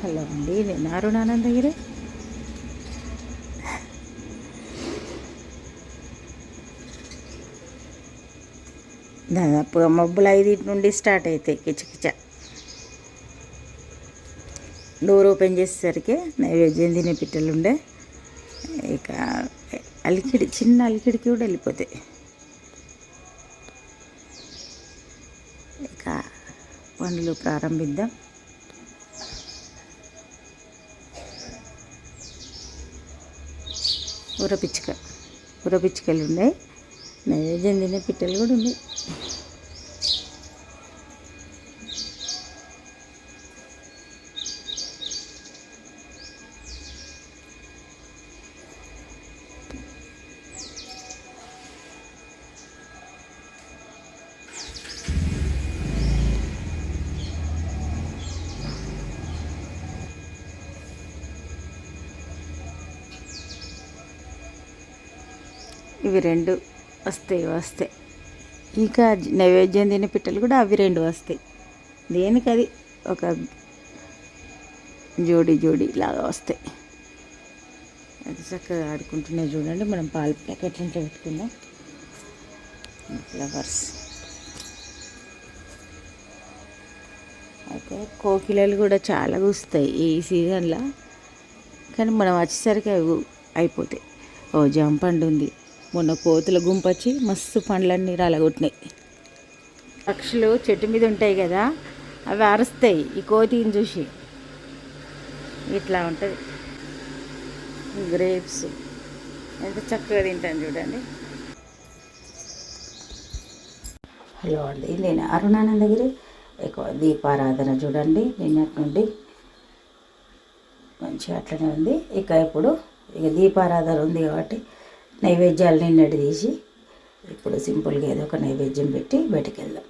Hello అండి నేను అరుణానందగిరి దాదాపుగా మబ్బులు ఐదింటి నుండి స్టార్ట్ అవుతాయి కిచకిచ డోర్ ఓపెన్ చేసేసరికి నైవేద్యం తినే పిట్టలు ఉండే ఇక అలికిడి చిన్న అలికిడికి కూడా వెళ్ళిపోతాయి. ఇక పనులు ప్రారంభిద్దాం. ఊరపిచ్చుక ఊరపిచ్చుకలు ఉన్నాయి. నైవేద్యం తినే పిట్టలు కూడా ఉన్నాయి. ఇవి రెండు వస్తాయి వస్తాయి. ఇంకా నైవేద్యం తినే పిట్టలు కూడా అవి రెండు వస్తాయి. దేనికి అది ఒక జోడి జోడి లాగా వస్తాయి. అది చక్కగా ఆడుకుంటున్నాయి చూడండి. మనం పాల ప్యాకెట్లు ఇంట్లో పెట్టుకుందాం. ఫ్లవర్స్. అయితే కోకిలలు కూడా చాలా కూస్తాయి ఈ సీజన్లో. కానీ మనం వచ్చేసరికి అవి అయిపోతాయి. ఓ జామ పండు ఉంది మొన్న కోతుల గుంపు వచ్చి మస్తు పండ్లన్నీ రాలగొట్టినాయి. పక్షులు చెట్టు మీద ఉంటాయి కదా అవి అరుస్తాయి ఈ కోతిని చూసి. ఇట్లా ఉంటుంది. గ్రేప్స్. ఎంత చక్కగా తింటాను చూడండి. హలో అండి నేను అరుణానందగిరి ఎక్కువ దీపారాధన చూడండి నిన్నటి నుండి మంచిగా అట్లనే ఉంది. ఇక ఇప్పుడు ఇక దీపారాధన ఉంది కాబట్టి నైవేద్యాలు నిన్నటి తీసి ఇప్పుడు సింపుల్గా ఏదో ఒక నైవేద్యం పెట్టి బయటకెళ్దాం.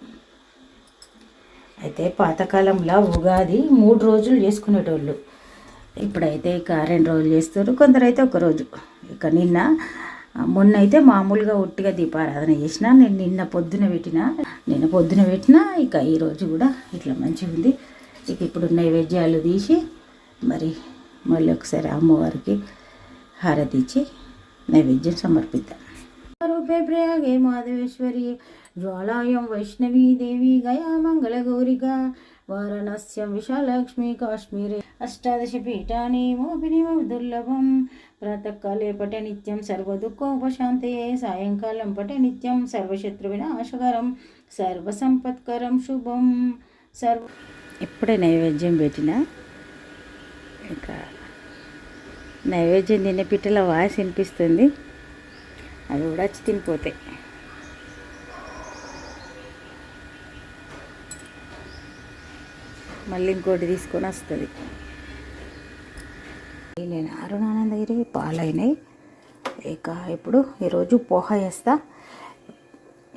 అయితే పాతకాలంలో ఉగాది మూడు రోజులు చేసుకునేటోళ్ళు. ఇప్పుడైతే ఇక రెండు రోజులు చేస్తారు కొందరైతే ఒకరోజు ఇక నిన్న మొన్న అయితే మామూలుగా ఒట్టిగా దీపారాధన చేసిన నేను నిన్న పొద్దున పెట్టిన నిన్న పొద్దున పెట్టిన ఇక ఈరోజు కూడా ఇట్లా మంచిగా ఉంది. ఇక ఇప్పుడు నైవేద్యాలు తీసి మరి మళ్ళీ ఒకసారి అమ్మవారికి హారతి ఇచ్చి నైవేద్యం సమర్పిద్దాం. రూపే ప్రయాగే మాధవేశ్వరి జ్వాలాయం వైష్ణవీ దేవి గయా మంగళగౌరిగా వారణస్యం విశాలక్ష్మి కాశ్మీరే. అష్టాదశ పీఠాని మోపినిమ దుర్లభం ప్రాతకాలే పట నిత్యం సర్వదుఃఖోపశాంతయే సాయంకాలం పట నిత్యం సర్వశత్రు వినాశకరం సర్వసంపత్కరం శుభం. సర్వ ఇప్పుడే నైవేద్యం పెట్టిన ఇక నైవేద్యం తినే పిట్టల వాయిస్ వినిపిస్తుంది. అవి కూడా వచ్చి తినిపోతాయి. మళ్ళీ ఇంకోటి తీసుకొని వస్తుంది. నేను అరుణానందగిరి పాలైనాయి ఇక ఇప్పుడు ఈరోజు పోహ వేస్తా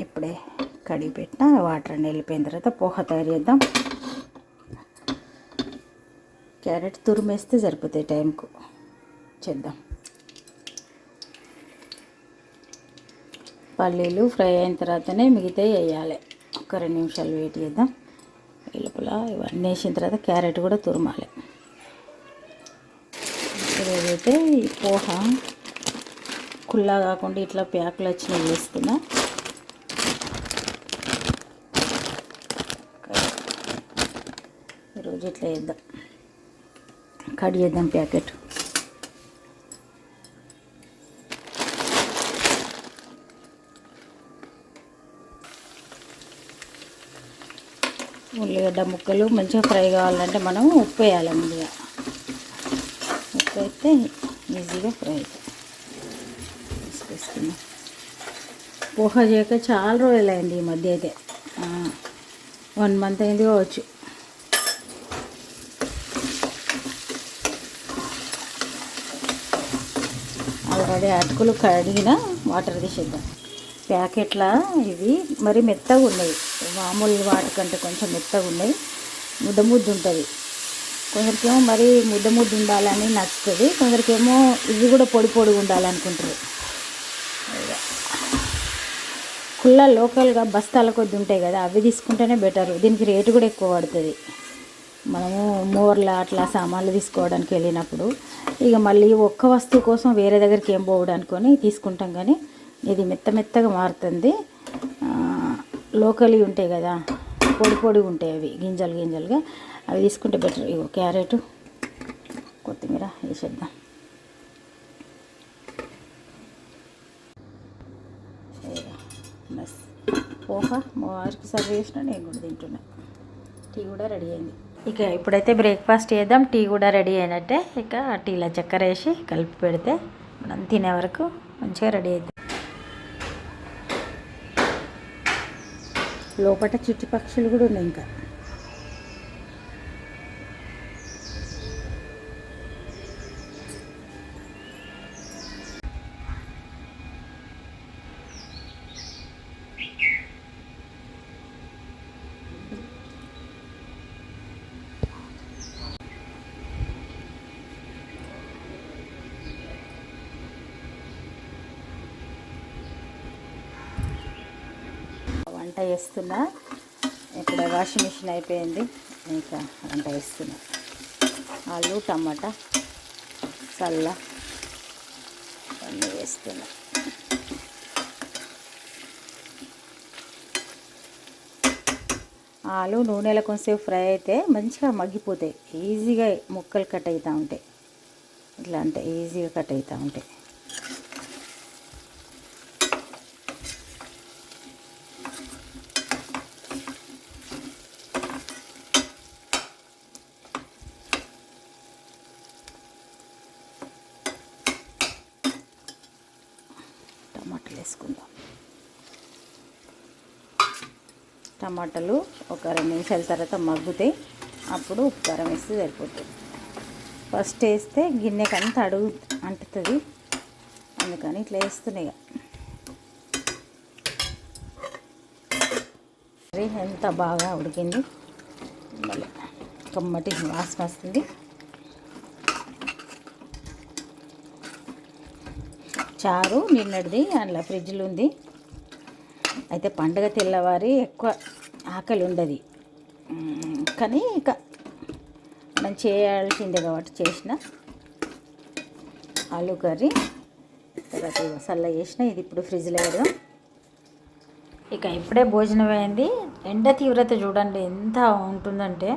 ఇప్పుడే కడిగి పెట్టిన వాటర్ అన్ని వెళ్ళిపోయిన తర్వాత పోహ తయారు చేద్దాం. క్యారెట్ తురిమేస్తే సరిపోతాయి టైంకు. చేద్దాం. పల్లీలు ఫ్రై అయిన తర్వాతనే మిగతా వేయాలి. ఒక రెండు నిమిషాలు వెయిట్ చేద్దాం. ఈ లోపల ఇవన్నీ వేసిన తర్వాత క్యారెట్ కూడా తురమాలి. ఈరోజైతే ఈ పోహ కుల్లా కాకుండా ఇట్లా ప్యాకులు వచ్చినవి వేస్తున్నా. ఈరోజు ఇట్లా వేద్దాం కట్ చేద్దాం ప్యాకెట్. ఉల్లిగడ్డ ముక్కలు మంచిగా ఫ్రై కావాలంటే మనం ఉప్పు వేయాలి ముందుగా. ఉప్పు అయితే ఈజీగా ఫ్రై. అవుతాయి తీసుకొస్తున్నాం. పోహ చేయక చాలా రోజులైంది ఈ మధ్య అయితే. వన్ మంత్ అయింది కావచ్చు. ఆల్రెడీ అటుకులు కడిగిన వాటర్ తీసేద్దాం. ప్యాకెట్ల ఇవి? మరి మెత్తగా ఉన్నాయి. మామూలు వాటికంటే కొంచెం మెత్తగా ఉన్నాయి. ముద్ద ముద్ద ఉంటుంది. కొందరికేమో మరి ముద్ద ముద్ద ఉండాలని నచ్చుతుంది. కొందరికేమో ఇవి కూడా పొడి పొడి ఉండాలనుకుంటారు. కుళ్ళ లోకల్గా బస్తాల కొద్ది ఉంటాయి కదా అవి తీసుకుంటేనే బెటర్. దీనికి రేటు కూడా ఎక్కువ పడుతుంది. మనము మోర్లా అట్లా సామాన్లు తీసుకోవడానికి వెళ్ళినప్పుడు ఇక మళ్ళీ ఒక్క వస్తువు కోసం వేరే దగ్గరికి ఏం పోవడానుకొని తీసుకుంటాం కానీ ఇది మెత్త మెత్తగా మారుతుంది. లోకలి ఉంటాయి కదా పొడి పొడి ఉంటాయి అవి గింజలు గింజలుగా. అవి తీసుకుంటే బెటర్ ఇగో క్యారెట్ కొత్తిమీర వేసేద్దాం బస్. పోహ మా వారికి సర్వ్ చేసిన నేను కూడా తింటున్నా. టీ కూడా రెడీ అయింది. ఇక ఇప్పుడైతే బ్రేక్ఫాస్ట్ చేద్దాం. టీ కూడా రెడీ అయినట్టే. ఇక టీలో చక్కెర వేసి కలిపి పెడితే మనం తినే వరకు మంచిగా రెడీ అవుతుంది లోపల చిట్టి పక్షులు కూడా ఉన్నాయి ఇంకా. వేస్తున్నా. ఇక్కడ వాషింగ్ మిషన్ అయిపోయింది. ఇంకా వంట వేస్తున్నా. ఆలు టమాటా చల్ల అన్నీ వేస్తున్నా. ఆలు నూనెలో కొంచెంసేపు ఫ్రై అయితే మంచిగా మగ్గిపోతాయి. ఈజీగా ముక్కలు కట్ అవుతూ ఉంటాయి. ఇట్లా అంటే ఈజీగా కట్ అవుతూ ఉంటాయి. టమాటాలు వేసుకుందాం టమాటాలు ఒక రెండు నిమిషాల తర్వాత మగ్గుతాయి. అప్పుడు ఉప్పు కారం వేస్తే సరిపోతుంది. ఫస్ట్ వేస్తే గిన్నెకి అంతా అడుగు అంటుతుంది. అందుకని ఇట్లా వేస్తున్నాయి ఇక. ఎంత బాగా ఉడికింది. మళ్ళీ కమ్మటి వాసన వస్తుంది. చారు నిన్నటిది అందులో ఫ్రిడ్జ్లో ఉంది. అయితే పండగ తెల్లవారి ఎక్కువ ఆకలి ఉండదు. కానీ ఇక మనం చేయాల్సిందే కాబట్టి చేసిన. ఆలు కర్రీ తర్వాత సల్ల చేసిన. ఇది ఇప్పుడు ఫ్రిడ్జ్లో పెడదాం. ఇక ఇప్పుడే భోజనం అయింది. ఎండ తీవ్రత చూడండి ఎంత ఉంటుందంటే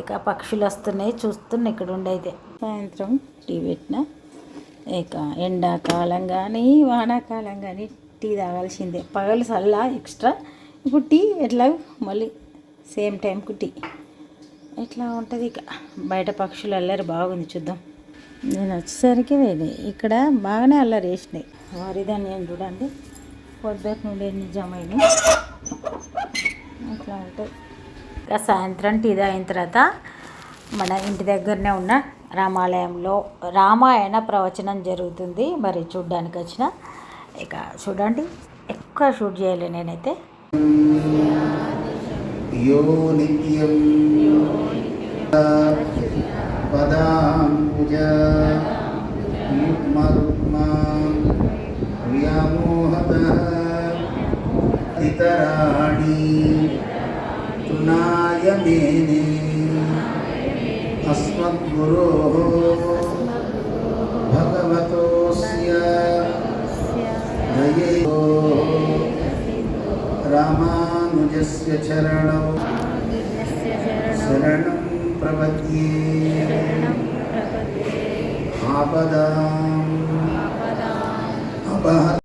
ఇక పక్షులు వస్తున్నాయి చూస్తున్నాయి ఇక్కడ ఉండైతే సాయంత్రం టీ పెట్టిన. ఇక ఎండాకాలం కానీ వానాకాలం కానీ టీ తాగాల్సిందే. పగలు చల్ల ఎక్స్ట్రా. ఇప్పుడు టీ ఎట్లా? మళ్ళీ సేమ్ టైంకు టీ. ఎట్లా ఉంటుంది ఇక? బయట పక్షులు అల్లరి బాగుంది చూద్దాం. నేను వచ్చేసరికి వేది ఇక్కడ బాగానే అల్లరి వేసినాయి వరిధాన్యం చూడండి. పొద్దుట నుండి నిజమైన అట్లా ఉంటుంది? ఇక సాయంత్రం టీ తాగిన తర్వాత మన ఇంటి దగ్గరనే ఉన్న రామాలయంలో రామాయణ ప్రవచనం జరుగుతుంది మరి చూడ్డానికి వచ్చిన ఇక చూడండి ఎక్కువ షూట్ చేయాలి నేనైతే यो नित्यं पदाम्बुज युग्मरुग्मा व्यामोहतः इतराणि तृणाय मेने अस्मद्गुरोः भगवतोऽस्य दययो रामानुजस्य चरणौ शरणं प्रपद्ये। आपदाम्। अपह